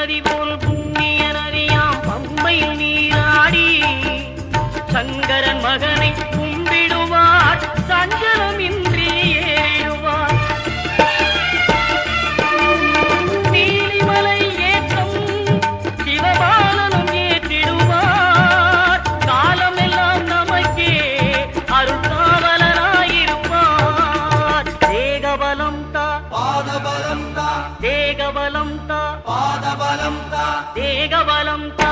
நதி போல் புண்ணிய நதியாம் பம்பையில் நீராடி சங்கரன் மகனை கும்பிடுவார் சஞ்சலமின்றி ஏறிடுவார் நீலிமலை ஏற்றம் சிவபாலனும் ஏற்றிடுவார். காலமெல்லாம் நமக்கே அருள்காவலனாயிருப்பார் தேகபலம் தா பாதபலம் தா தேகபலம் தா பாதபலம் தா